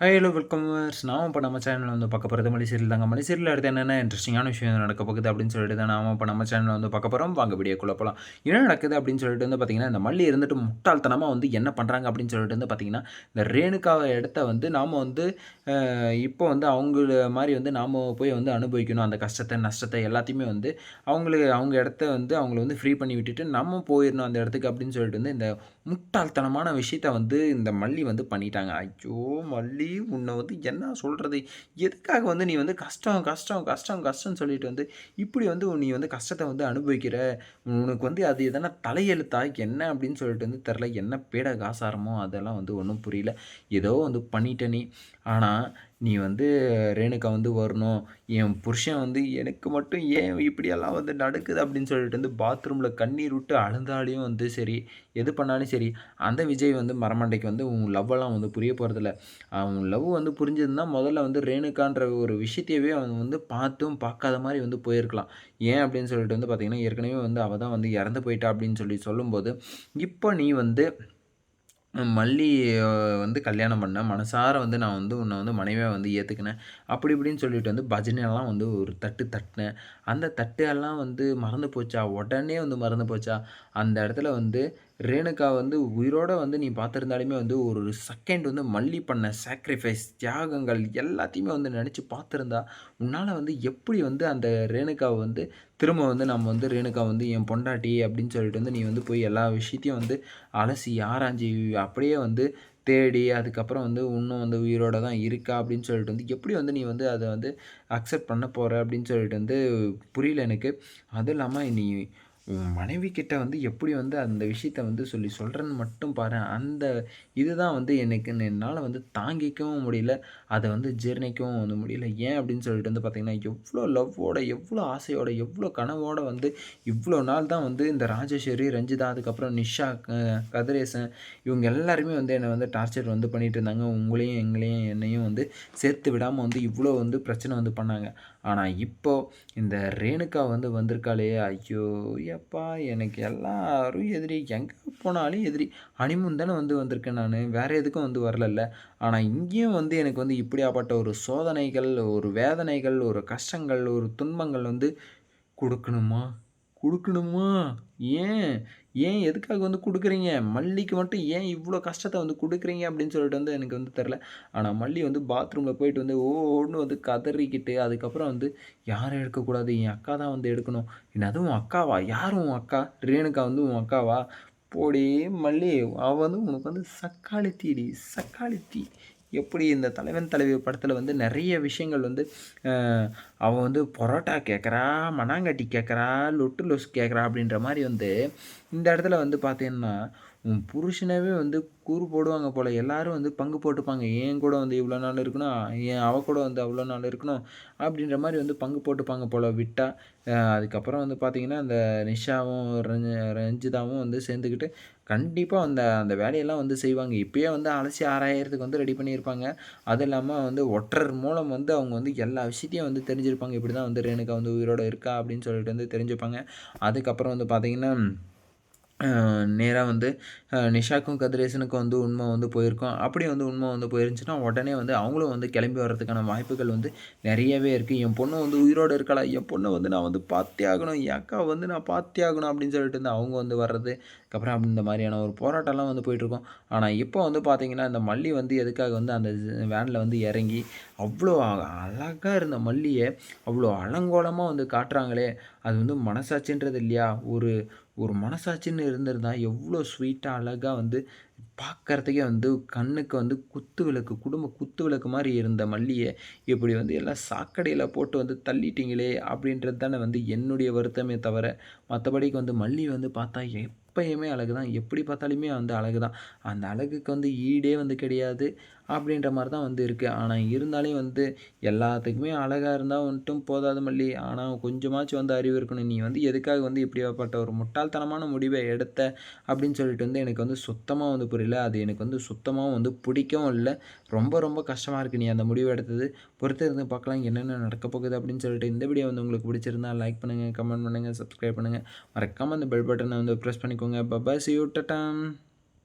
Hello welcome நாம இப்போ நம்ம சேனலில் வந்து பார்க்க போகிறது மலிசீரியல் தாங்க. மலிசீரியல் அடுத்து என்னென்ன இன்ட்ரெஸ்டிங்கான விஷயம் நடக்க போகுது அப்படின்னு சொல்லிட்டு தான் நாம இப்போ நம்ம சேனலில் வந்து பார்க்க போகிறோம் வாங்க வீடியோக்குள்ளே போகலாம் என்ன நடக்குது அப்படின்னு சொல்லிட்டு வந்து பார்த்திங்கன்னா இந்த மல்லி இருந்துட்டு முட்டாள்தனமாக வந்து என்ன பண்ணுறாங்க அப்படின்னு சொல்லிட்டு வந்து பார்த்திங்கன்னா இந்த ரேணுக்காவை இடத்த வந்து நாம் வந்து இப்போ வந்து அவங்கள மாதிரி வந்து நாம் போய் வந்து அனுபவிக்கணும். அந்த கஷ்டத்தை நஷ்டத்தை எல்லாத்தையுமே வந்து அவங்களுக்கு அவங்க இடத்த வந்து அவங்கள வந்து ஃப்ரீ பண்ணி விட்டுட்டு நம்ம போயிடணும் அந்த இடத்துக்கு அப்படின்னு சொல்லிட்டு வந்து இந்த முட்டாள்தனமான விஷயத்த வந்து இந்த மல்லி வந்து பண்ணிட்டாங்க. ஐயோ மல்லி உன்னை வந்து என்ன சொல்கிறது எதுக்காக வந்து நீ வந்து கஷ்டம் கஷ்டம் கஷ்டம் கஷ்டம்னு சொல்லிட்டு வந்து இப்படி வந்து நீ வந்து கஷ்டத்தை வந்து அனுபவிக்கிற? உனக்கு வந்து அது எதனா தலையெழுத்தா? என்ன அப்படின்னு சொல்லிட்டு வந்து தெரில என்ன பேட காசாரமோ அதெல்லாம் வந்து ஒன்றும் புரியல. ஏதோ வந்து பண்ணிட்ட நீ ஆனால் நீ வந்து ரேணுகா வந்து வரணும். என் புருஷன் வந்து எனக்கு மட்டும் ஏன் இப்படியெல்லாம் வந்து நடக்குது அப்படின்னு சொல்லிட்டு வந்து பாத்ரூமில் கண்ணீர் விட்டு அழுந்தாலையும் வந்து சரி எது பண்ணாலும் சரி அந்த விஜய் வந்து மரமண்டைக்கு வந்து உன் லவ்வெல்லாம் வந்து புரிய போகிறதில்ல அவன் லவ் வந்து புரிஞ்சதுன்னா முதல்ல வந்து ரேணுகான்ற ஒரு விஷயத்தையவே அவன் வந்து பார்த்தும் பார்க்காத மாதிரி வந்து போயிருக்கலாம். ஏன் அப்படின்னு சொல்லிட்டு வந்து பார்த்திங்கன்னா ஏற்கனவே வந்து அவள் தான் வந்து இறந்து போயிட்டா அப்படின்னு சொல்லி சொல்லும்போது இப்போ நீ வந்து மல்லி வந்து கல்யாணம் பண்ணேன். மனசார வந்து நான் வந்து உன்னை வந்து மனைவியாக வந்து ஏற்றுக்கினேன் அப்படி இப்படின்னு சொல்லிட்டு வந்து பஜனையெல்லாம் வந்து ஒரு தட்டு தட்டினேன். அந்த தட்டு எல்லாம் வந்து மறந்து போச்சா? உடனே வந்து மறந்து போச்சா? அந்த இடத்துல வந்து ரேணுகா வந்து உயிரோடு வந்து நீ பார்த்துருந்தாலுமே வந்து ஒரு செகண்ட் வந்து மல்லி பண்ண சாக்ரிஃபைஸ் தியாகங்கள் எல்லாத்தையுமே வந்து நினச்சி பார்த்துருந்தா உன்னால் வந்து எப்படி வந்து அந்த ரேணுகாவை வந்து திரும்ப வந்து நம்ம வந்து ரேணுகா வந்து என் பொண்டாட்டி அப்படின்னு சொல்லிட்டு வந்து நீ வந்து போய் எல்லா விஷயத்தையும் வந்து அலசி ஆராய்ஞ்சி அப்படியே வந்து தேடி அதுக்கப்புறம் வந்து இன்னும் வந்து உயிரோட தான் இருக்கா அப்படின்னு சொல்லிட்டு வந்து எப்படி வந்து நீ வந்து அதை வந்து அக்செப்ட் பண்ண போகிற அப்படின்னு சொல்லிட்டு வந்து புரியல எனக்கு. அதுவும் இல்லாமல் நீ உன் மனைவி கிட்ட வந்து எப்படி வந்து அந்த விஷயத்த வந்து சொல்லி சொல்கிறேன்னு மட்டும் பாரு. அந்த இதுதான் வந்து எனக்கு என்னால் வந்து தாங்கிக்கவும் முடியல. அதை வந்து ஜீர்ணிக்கவும் வந்து முடியல. ஏன் அப்படின்னு சொல்லிட்டு வந்து பார்த்திங்கன்னா எவ்வளோ லவ்வோட எவ்வளோ ஆசையோட எவ்வளோ கனவோட வந்து இவ்வளோ நாள் தான் வந்து இந்த ராஜேஸ்வரி ரஞ்சிதா அதுக்கப்புறம் நிஷா கதிரேசன் இவங்க எல்லாருமே வந்து என்னை வந்து டார்ச்சர் வந்து பண்ணிகிட்டு இருந்தாங்க. உங்களையும் எங்களையும் என்னையும் வந்து சேர்த்து விடாமல் வந்து இவ்வளோ வந்து பிரச்சனை வந்து பண்ணாங்க. ஆனால் இப்போது இந்த ரேணுகா வந்து வந்திருக்காளே ஐயோ எப்பா எனக்கு எல்லாரும் எதிரி எங்கே போனாலும் எதிரி. ஹனிமூன் தானே வந்து வந்திருக்கேன் நான் வேறு எதுக்கும் வந்து வரலல்ல. ஆனால் இங்கேயும் வந்து எனக்கு வந்து இப்படியாப்பட்ட ஒரு சோதனைகள் ஒரு வேதனைகள் ஒரு கஷ்டங்கள் ஒரு துன்பங்கள் வந்து கொடுக்கணுமா? கொடுக்கணுமா? ஏன்? ஏன் எதுக்காக வந்து கொடுக்குறீங்க? மல்லிக்கு மட்டும் ஏன் இவ்வளோ கஷ்டத்தை வந்து கொடுக்குறீங்க அப்படின்னு சொல்லிட்டு வந்து எனக்கு வந்து தெரில ஆனால் மல்லி வந்து பாத்ரூமில் போயிட்டு வந்து ஓன்னு வந்து கதறிக்கிட்டு அதுக்கப்புறம் வந்து யாரும் எடுக்கக்கூடாது? என் அக்கா தான் வந்து எடுக்கணும். என்னது உன் அக்காவா? யாரும் உன் அக்கா? ரேணுக்கா வந்து உன் அக்காவா? போடி மல்லி அவள் வந்து உனக்கு வந்து சக்காளி தீடி சக்காளி தீ. எப்படி இந்த தலைவன் தலைவி படத்தில் வந்து நிறைய விஷயங்கள் வந்து அவன் வந்து பரோட்டா கேட்குறா மணாங்கட்டி கேட்குறா லொட்டு லொஸ் கேட்குறா அப்படின்ற மாதிரி வந்து இந்த இடத்துல வந்து பார்த்தீங்கன்னா உன் புருஷனவே வந்து கூறு போடுவாங்க போல். எல்லோரும் வந்து பங்கு போட்டுப்பாங்க. ஏன் கூட வந்து இவ்வளோ நாள் இருக்கணும்? ஏன் அவ கூட வந்து அவ்வளோ நாள் இருக்கணும்? அப்படின்ற மாதிரி வந்து பங்கு போட்டுப்பாங்க போல் விட்டால் அதுக்கப்புறம் வந்து பார்த்திங்கன்னா அந்த நிஷாவும் ரஞ்ச ரஞ்சிதாவும் வந்து சேர்ந்துக்கிட்டு கண்டிப்பாக அந்த அந்த வேலையெல்லாம் வந்து செய்வாங்க. இப்போயே வந்து அலசி ஆறாயிரத்துக்கு வந்து ரெடி பண்ணியிருப்பாங்க. அது இல்லாமல் வந்து ஒற்றர் மூலம் வந்து அவங்க வந்து எல்லா விஷயத்தையும் வந்து தெரிஞ்சிருப்பாங்க. இப்படி தான் வந்து ரேணுகா வந்து உயிரோடு இருக்கா அப்படின்னு சொல்லிட்டு வந்து தெரிஞ்சுப்பாங்க. அதுக்கப்புறம் வந்து பார்த்திங்கன்னா நேராக வந்து நிஷாக்கும் கதிரேசனுக்கும் வந்து உண்மை வந்து போயிருக்கோம். அப்படி வந்து உண்மை வந்து போயிருந்துச்சுன்னா உடனே வந்து அவங்களும் வந்து கிளம்பி வர்றதுக்கான வாய்ப்புகள் வந்து நிறையவே இருக்குது என் பொண்ணு வந்து உயிரோடு இருக்கலாம் என் பொண்ணை வந்து நான் வந்து பார்த்தே ஆகணும். என் அக்கா வந்து நான் பார்த்தே ஆகணும் அப்படின்னு சொல்லிட்டு வந்து அவங்க வந்து வர்றது அதுக்கப்புறம் அப்படி இந்த மாதிரியான ஒரு போராட்டம்லாம் வந்து போயிட்டுருக்கோம். ஆனால் இப்போ வந்து பார்த்திங்கன்னா இந்த மல்லி வந்து எதுக்காக வந்து அந்த வேனில் வந்து இறங்கி அவ்வளோ அழகாக இருந்த மல்லியை அவ்வளோ அலங்கோலமாக வந்து காட்டுறாங்களே. அது வந்து மனசாட்சின்றது இல்லையா? ஒரு ஒரு மனசாட்சின்னு இருந்திருந்தால் எவ்வளோ ஸ்வீட்டாக அழகாக வந்து பார்க்குறதுக்கே வந்து கண்ணுக்கு வந்து குத்து விளக்கு குடும்ப குத்து விளக்கு மாதிரி இருந்த மல்லியை இப்படி வந்து எல்லாம் சாக்கடையில் போட்டு வந்து தள்ளிட்டீங்களே அப்படின்றது தானே வந்து என்னுடைய வருத்தமே தவிர மற்றபடிக்கு வந்து மல்லி வந்து பார்த்தா எப்பயுமே அழகு தான் எப்படி பார்த்தாலுமே வந்து அழகு தான் அந்த அழகுக்கு வந்து ஈடே வந்து கிடையாது அப்படின்ற மாதிரி தான் வந்து இருக்குது ஆனால் இருந்தாலே வந்து எல்லாத்துக்குமே அழகாக இருந்தால் வந்துட்டும் போதாது மல்லி. ஆனால் கொஞ்சமாச்சும் வந்து அறிவு இருக்கணும். நீ வந்து எதுக்காக வந்து இப்படியாப்பட்ட ஒரு முட்டாள்தனமான முடிவை எடுத்த அப்படின்னு சொல்லிட்டு வந்து எனக்கு வந்து சுத்தமாக வந்து புரியல. அது எனக்கு வந்து சுத்தமாகவும் வந்து பிடிக்கவும் இல்லை. ரொம்ப ரொம்ப கஷ்டமாக இருக்குது நீ அந்த முடிவு எடுத்தது. பொறுத்து இருந்து பார்க்கலாம் என்னென்ன நடக்க போகுது அப்படின்னு சொல்லிட்டு இந்த வீடியோ வந்து உங்களுக்கு பிடிச்சிருந்தா லைக் பண்ணுங்கள் கமெண்ட் பண்ணுங்கள் சப்ஸ்கிரைப் பண்ணுங்கள் மறக்காமல் அந்த பெல் பட்டனை வந்து ப்ரெஸ் பண்ணி பண்ணிக்கோங்க பபாய் சி யூ டட்டாம்